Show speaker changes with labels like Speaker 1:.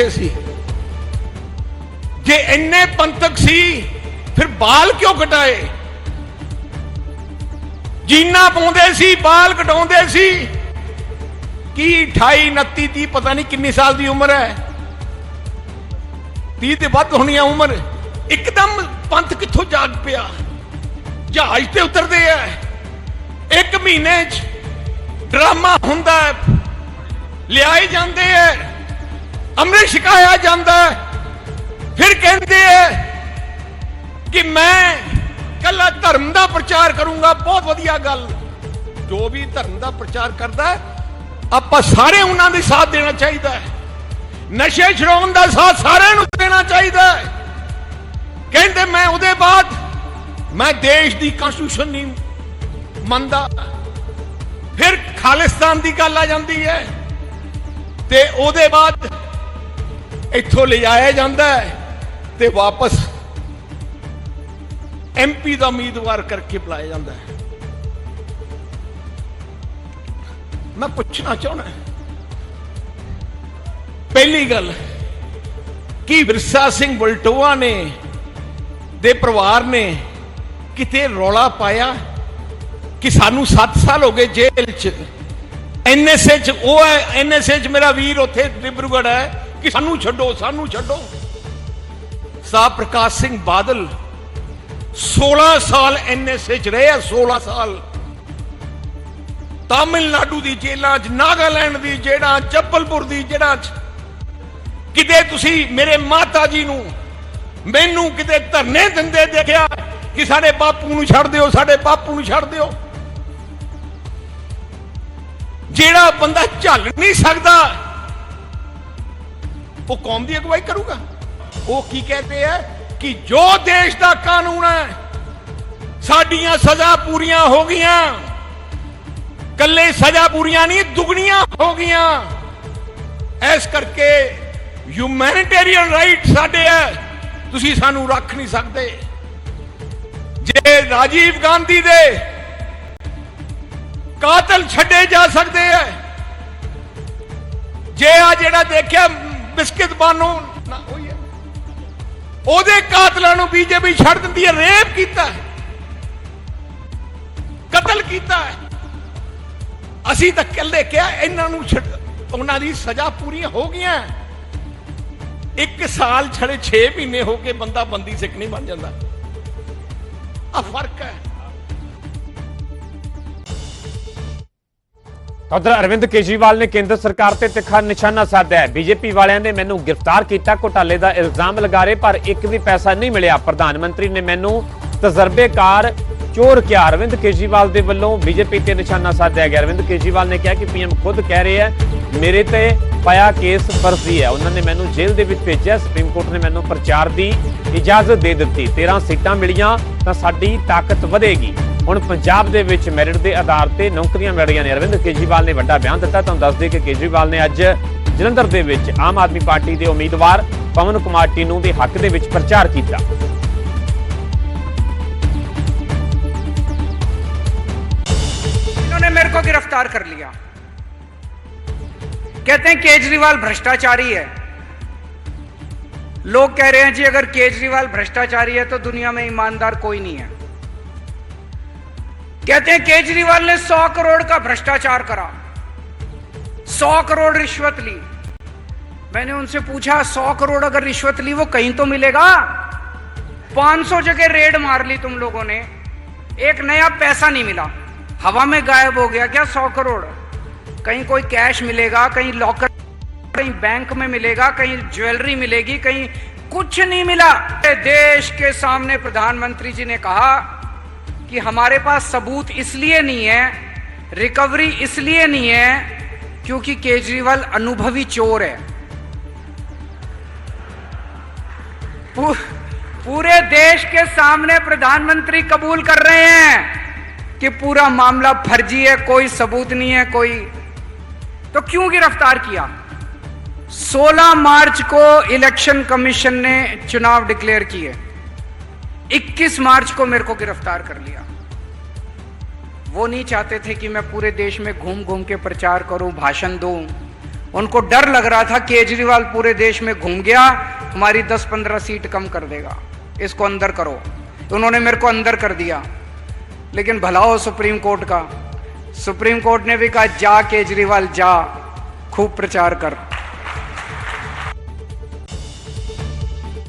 Speaker 1: ਕਿੱਥੇ ਸੀ। ਜੇ ਇੰਨੇ ਪੰਥਕ ਸੀ, ਫਿਰ ਬਾਲ ਕਿਉਂ ਕਟਾਏ? ਜੀਨਾ ਪਾਉਂਦੇ ਸੀ, ਬਾਲ ਕਟਾਉਂਦੇ ਸੀ। ਕੀ 28 29 30 ਪਤਾ ਨਹੀਂ ਕਿੰਨੀ ਸਾਲ ਦੀ ਉਮਰ ਹੈ। 30 ਤੇ ਵੱਧ ਹੋਣੀ ਆ ਉਮਰ। ਇੱਕਦਮ ਪੰਥ ਕਿੱਥੋਂ ਜਾਗ ਪਿਆ? ਜਹਾਜ਼ ਤੇ ਉਤਰਦੇ ਆ। ਇੱਕ ਮਹੀਨੇ 'ਚ ਡਰਾਮਾ ਹੁੰਦਾ ਹੈ। ਲਿਆਏ ਜਾਂਦੇ ਐ ਅੰਮ੍ਰਿਤ ਛਕਾਇਆ ਜਾਂਦਾ ਫਿਰ ਕਹਿੰਦੇ ਐ ਕਿ ਮੈਂ ਕੱਲਾ ਧਰਮ ਦਾ ਪ੍ਰਚਾਰ ਕਰੂੰਗਾ ਬਹੁਤ ਵਧੀਆ ਗੱਲ ਜੋ ਵੀ ਧਰਮ ਦਾ ਪ੍ਰਚਾਰ ਕਰਦਾ ਆਪਾਂ ਸਾਰੇ ਉਹਨਾਂ ਦੇ ਸਾਥ ਦੇਣਾ ਚਾਹੀਦਾ ਹੈ ਨਸ਼ੇ ਛਡਾਉਣ ਦਾ ਸਾਥ ਸਾਰਿਆਂ ਨੂੰ ਦੇਣਾ ਚਾਹੀਦਾ ਹੈ ਕਹਿੰਦੇ ਮੈਂ ਉਹਦੇ ਬਾਅਦ ਮੈਂ ਦੇਸ਼ ਦੀ ਕਨਸਟੀਟਿਊਸ਼ਨ ਨਹੀਂ ਮੰਨਦਾ ਫਿਰ ਖਾਲਿਸਤਾਨ ਦੀ ਗੱਲ ਆ ਜਾਂਦੀ ਹੈ ਤੇ ਉਹਦੇ ਬਾਅਦ ਇੱਥੋਂ ਲਿਜਾਇਆ ਜਾਂਦਾ ਹੈ ਤੇ ਵਾਪਸ ਐਮਪੀ ਦਾ ਉਮੀਦਵਾਰ ਕਰਕੇ ਬੁਲਾਇਆ ਜਾਂਦਾ ਹੈ। ਮੈਂ ਪੁੱਛਣਾ ਚਾਹੁੰਦਾ ਪਹਿਲੀ ਗੱਲ, ਕੀ ਵਿਰਸਾ ਸਿੰਘ ਬਲਟੋਆ ਨੇ ਦੇ ਪਰਿਵਾਰ ਨੇ ਕਿਤੇ ਰੌਲਾ ਪਾਇਆ ਕਿ ਸਾਨੂੰ 7 ਸਾਲ ਹੋ ਗਏ ਜੇਲ੍ਹ 'ਚ? ਐਨਐਸਏ 'ਚ ਉਹ ਹੈ ਐਨਐਸਏ 'ਚ ਮੇਰਾ ਵੀਰ ਉੱਥੇ ਡਿਬਰੂਗੜ੍ਹ ਹੈ ਕਿ ਸਾਨੂੰ ਛੱਡੋ ਸਾਨੂੰ ਛੱਡੋ। ਸਾਹਿਬ ਪ੍ਰਕਾਸ਼ ਸਿੰਘ ਬਾਦਲ 16 ਸਾਲ ਐਨਐਸਏ 'ਚ ਰਹੇ ਆ 16 ਸਾਲ। ਤਾਮਿਲਨਾਡੂ ਦੀ ਜੇਲਾਂ 'ਚ, ਨਾਗਾਲੈਂਡ ਦੀ ਜੇਲ੍ਹਾਂ ਜੱਬਲਪੁਰ ਦੀ ਜੇਲ੍ਹਾਂ 'ਚ। ਕਿਤੇ ਤੁਸੀਂ ਮੇਰੇ ਮਾਤਾ ਜੀ ਨੂੰ ਮੈਨੂੰ ਕਿਤੇ ਧਰਨੇ ਦਿੰਦੇ ਦੇਖਿਆ ਕਿ ਸਾਡੇ ਬਾਪੂ ਨੂੰ ਛੱਡ ਦਿਓ, ਸਾਡੇ ਬਾਪੂ ਨੂੰ ਛੱਡ ਦਿਓ? ਜਿਹੜਾ ਬੰਦਾ ਝੱਲ ਨਹੀਂ ਸਕਦਾ ਉਹ ਕੌਮ ਦੀ ਅਗਵਾਈ ਕਰੂਗਾ। ਉਹ ਕੀ ਕਹਿੰਦੇ ਆ ਕਿ ਜੋ ਦੇਸ਼ ਦਾ ਕਾਨੂੰਨ ਹੈ, ਸਾਡੀਆਂ ਸਜ਼ਾ ਪੂਰੀਆਂ ਹੋ ਗਈਆਂ। ਕੱਲੇ ਸਜ਼ਾ ਪੂਰੀਆਂ ਨਹੀਂ, ਦੁਗਣੀਆਂ ਹੋ ਗਈਆਂ। ਇਸ ਕਰਕੇ ਹਿਊਮੈਨਿਟੇਰੀਅਨ ਰਾਈਟ ਸਾਡੇ ਹੈ, ਤੁਸੀਂ ਸਾਨੂੰ ਰੱਖ ਨਹੀਂ ਸਕਦੇ। ਜੇ ਰਾਜੀਵ ਗਾਂਧੀ ਦੇ ਕਾਤਲ ਛੱਡੇ ਜਾ ਸਕਦੇ ਐ ਜੇ ਆ ਜਿਹੜਾ ਦੇਖਿਆ ਬਿਸਕਿਟ ਬਾਨੋ ਨਾ ਹੋਈ ਹੈ। ਉਹਦੇ ਕਾਤਲਾਂ ਨੂੰ ਬੀਜੇਪੀ ਛੱਡ ਦਿੰਦੀ ਹੈ, ਰੇਪ ਕੀਤਾ ਹੈ। ਕਤਲ ਕੀਤਾ ਹੈ। ਅਸੀਂ ਤਾਂ ਕੱਲੇ ਕਿਹਾ, ਇਹਨਾਂ ਨੂੰ ਉਹਨਾਂ ਦੀ ਸਜ਼ਾ ਪੂਰੀ ਹੋ ਗਈਆਂ। ਇੱਕ ਸਾਲ ਛੜੇ 6 ਮਹੀਨੇ ਹੋ ਕੇ ਬੰਦਾ ਬੰਦੀ ਸਿੱਖ ਨਹੀਂ ਬਣ ਜਾਂਦਾ। ਆ ਫ਼ਰਕ ਹੈ।
Speaker 2: ਉਧਰ ਅਰਵਿੰਦ ਕੇਜਰੀਵਾਲ ਨੇ ਕੇਂਦਰ ਸਰਕਾਰ ਤੇ ਤਿੱਖਾ ਨਿਸ਼ਾਨਾ ਸਾਧਿਆ ਹੈ। ਬੀਜੇਪੀ ਵਾਲਿਆਂ ਨੇ ਮੈਨੂੰ ਗ੍ਰਿਫਤਾਰ ਕੀਤਾ, ਘੁਟਾਲੇ ਦਾ ਇਲਜ਼ਾਮ ਲਗਾ ਰਹੇ, ਪਰ ਇੱਕ ਵੀ ਪੈਸਾ ਨਹੀਂ ਮਿਲਿਆ। ਪ੍ਰਧਾਨ ਮੰਤਰੀ ਨੇ ਮੈਨੂੰ ਤਜਰਬੇਕਾਰ ਚੋਰ ਕਿਹਾ। ਅਰਵਿੰਦ ਕੇਜਰੀਵਾਲ ਦੇ ਵੱਲੋਂ ਬੀਜੇਪੀ ਤੇ ਨਿਸ਼ਾਨਾ ਸਾਧਿਆ ਗਿਆ। ਅਰਵਿੰਦ ਕੇਜਰੀਵਾਲ ਨੇ ਕਿਹਾ ਕਿ ਪੀਐਮ ਖੁਦ ਕਹਿ ਰਹੇ ਹੈ, ਮੇਰੇ ਤੇ ਪਾਇਆ ਕੇਸ ਫਰਜ਼ੀ ਹੈ। ਉਹਨਾਂ ਨੇ ਮੈਨੂੰ ਜੇਲ੍ਹ ਦੇ ਵਿੱਚ ਭੇਜਿਆ। ਸੁਪਰੀਮ ਕੋਰਟ ਨੇ ਮੈਨੂੰ ਪ੍ਰਚਾਰ ਦੀ ਇਜਾਜ਼ਤ ਦੇ ਦਿੱਤੀ। 13 ਸੀਟਾਂ ਮਿਲੀਆਂ ਤਾਂ ਸਾਡੀ ਤਾਕਤ ਵਧੇਗੀ। ਹੁਣ ਪੰਜਾਬ ਦੇ ਵਿੱਚ ਮੈਰਿਟ ਦੇ ਆਧਾਰ ਤੇ ਨੌਕਰੀਆਂ ਮਿਲ ਰਹੀਆਂ ਨੇ ਅਰਵਿੰਦ ਕੇਜਰੀਵਾਲ ਨੇ ਵੱਡਾ ਬਿਆਨ ਦਿੱਤਾ ਤੁਹਾਨੂੰ ਦੱਸ ਦਈਏ ਕਿ ਕੇਜਰੀਵਾਲ ਨੇ ਅੱਜ ਜਲੰਧਰ ਦੇ ਵਿੱਚ ਆਮ ਆਦਮੀ ਪਾਰਟੀ ਦੇ ਉਮੀਦਵਾਰ ਪਵਨ ਕੁਮਾਰ ਟੀਨੂ ਦੇ ਹੱਕ ਦੇ ਵਿੱਚ ਪ੍ਰਚਾਰ ਕੀਤਾ
Speaker 3: इन्होंने मेरे को गिरफ्तार कर लिया कहते हैं केजरीवाल भ्रष्टाचारी है लोग कह रहे हैं जी अगर केजरीवाल भ्रष्टाचारी है तो दुनिया में ईमानदार कोई नहीं है कहते हैं केजरीवाल ने 100 करोड़ का भ्रष्टाचार करा। 100 करोड़ रिश्वत ली। मैंने उनसे पूछा 100 करोड़ अगर रिश्वत ली, वो कहीं तो मिलेगा? 500 जगह रेड मार ली तुम लोगों ने। एक नया पैसा नहीं मिला। हवा में गायब हो गया क्या सौ करोड़? कहीं कोई कैश मिलेगा, कहीं लॉकर, कहीं बैंक में मिलेगा, कहीं ज्वेलरी मिलेगी, कहीं कुछ नहीं मिला। देश के सामने प्रधानमंत्री जी ने कहा कि हमारे पास सबूत इसलिए नहीं है, रिकवरी इसलिए नहीं है, क्योंकि केजरीवाल अनुभवी चोर है। पूरे देश के सामने प्रधानमंत्री कबूल कर रहे हैं कि पूरा मामला फर्जी है, कोई सबूत नहीं है, कोई। तो क्यों गिरफ़्तार किया? 16 मार्च को इलेक्शन कमीशन ने चुनाव डिक्लेयर किए। 21 मार्च को मेरे को गिरफ़्तार कर लिया। वो नहीं चाहते थे कि मैं पूरे देश में घूम घूम के प्रचार करूँ, भाषण दूँ। उनको डर लग रहा था केजरीवाल पूरे देश में घूम गया हमारी 10-15 सीट कम कर देगा। इसको अंदर करो। उन्होंने मेरे को अंदर कर दिया। लेकिन भला हो सुप्रीम कोर्ट का। सुप्रीम कोर्ट ने भी कहा, जा केजरीवाल, जा। खूब प्रचार कर।